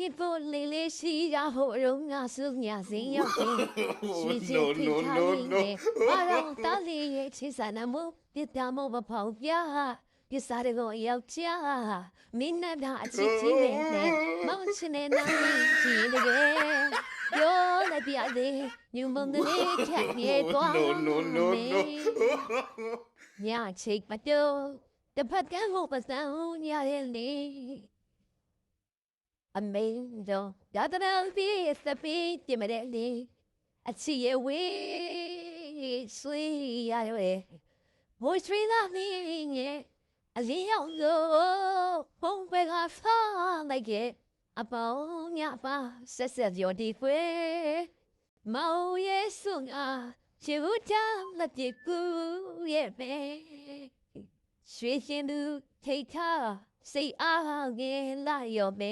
一波累累西呀后容啊是呀心要紧，水晶 no 皮 no 卡 no 里 no 呢，马上打里也去山那木，别打木不跑呀，别杀的我要家，明那他起起来呢，忙起来那里起的个。有来别的，你们的你看也光 no no no အမေတို့ရတနာစီစပီးတင်မတဲ့လေအချီရဲ့ဝေးဆွေးရရွယ်ဘိုးရှိလာမင်းရဲ့အလင်းရောက်လို့ဖုံးပဲကဖာလိုက်ရဲ့အပေါင်းညပါဆက်ဆက်ပြောဒီဖွယ်မောင်ရဲ့ဆုံအားရှင်ဘူးချမ်းလက်ပြကူရဲ့ပဲရွှေရှင်သူထိတ်ထားစိတ်အားငယ်လာရောပဲ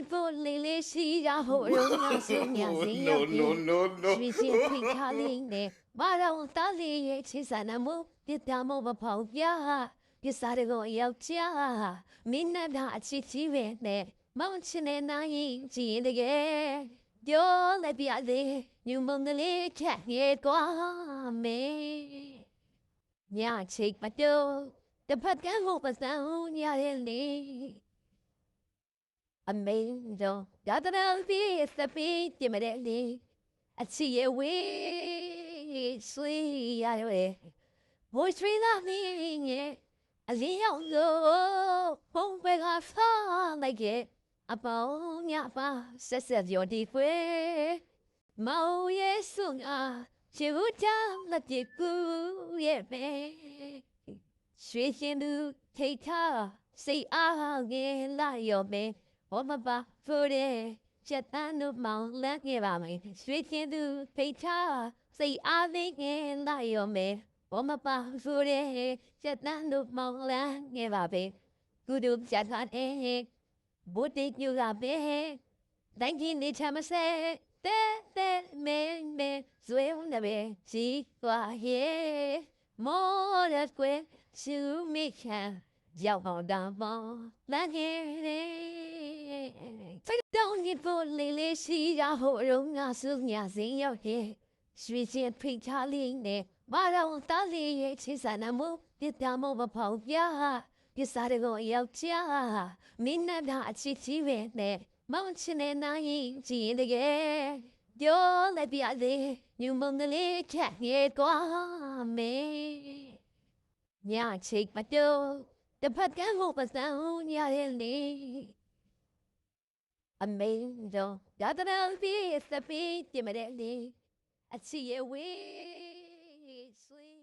စ်ဖို့လေးလေးရှိရဖို့ရုံးကဆင်းရစီရ No, ပြီ no, no, no. ရွှေချင်းဖိတ်ထားလေးနဲ့မတော်သားလေးရဲ့ချစ်စနာမှုပြစ်တာမို့မဖောင်ပြပြစ်စားတဲ့ကိုယောက်ျားမင်းနဲ့သာအချစ်ကြီးပဲနဲ့မောင်ချင်တဲ့နိုင်ကြည့်တကယ်ပြောလိုက်ပြသေးညမုံလေးချက်ရဲ့ကွာမေညချိတ်မတော့တပတ်ကန်းဖို့ပစံရတဲ့လေ အမေတော်ရတနာပြီသပိပြင်မတဲ့လေအချီရဲ့ဝေးဆွေးရရဲဘိုးရှိလာမင်းရဲ့အလင်းရောက်လို့ဖုံးပဲကဖာလိုက်ရဲ့အပေါင်းညပါဆက်ဆက်ပြောဒီဖွေမောင်ရဲ့ဆုငါရှိဘူးကြလက်ပြကူရဲ့ပဲရွှေရှင်သူထိတ်ထားစိတ်အားငယ်လာရောပဲ ဘောမပါဖိုးတဲ့ချက်တန်းတို့မောင်လက်ခဲ့ပါမယ်ရွှေချင်းသူဖိတ်ချစိတ်အားသိငယ်သာရောမယ်ဘောမပါဖိုးတဲ့ချက်တန်းတို့မောင်လက်ခဲ့ပါပဲကုတုပြတ်သွားတဲ့ဘုတ်တိတ်ညူကပဲတိုင်းကြီးနေချမစဲတဲတဲမဲမဲဇွဲုံနဲ့ပဲစီသွားရဲ့မောရက်ကွယ်ရှူမိခံရောက်အောင်တောင်းပန်လမ်းခဲ့တယ် စိတ်တောင်းရဖို့လေးလေးရှိရဖို့ရုံငါစုညာစင်ရောက်ရဲ့ရွှေချင်းဖိတ်ချလေးနဲ့ဘာရောင်သားလေးရဲ့ချစ်စနာမှုပြစ်ပြမဘဖောင်ပြပြစားတဲ့ကိုရောက်ချမင်းနဲ့တာအချစ်ကြီးပဲနဲ့မောင်ချင်တဲ့နိုင်ကြည့်တကယ်ပြောလိုက်ပြသေးညုံမုံလေးချက်ရဲ့ကွာမေညာချိတ်မတော့တဖက်ကဟိုပစံညာရဲ့လေး lên đi anh mình rồi đã ta đâu biết ta biết chỉ mà đến đi I see you we sweet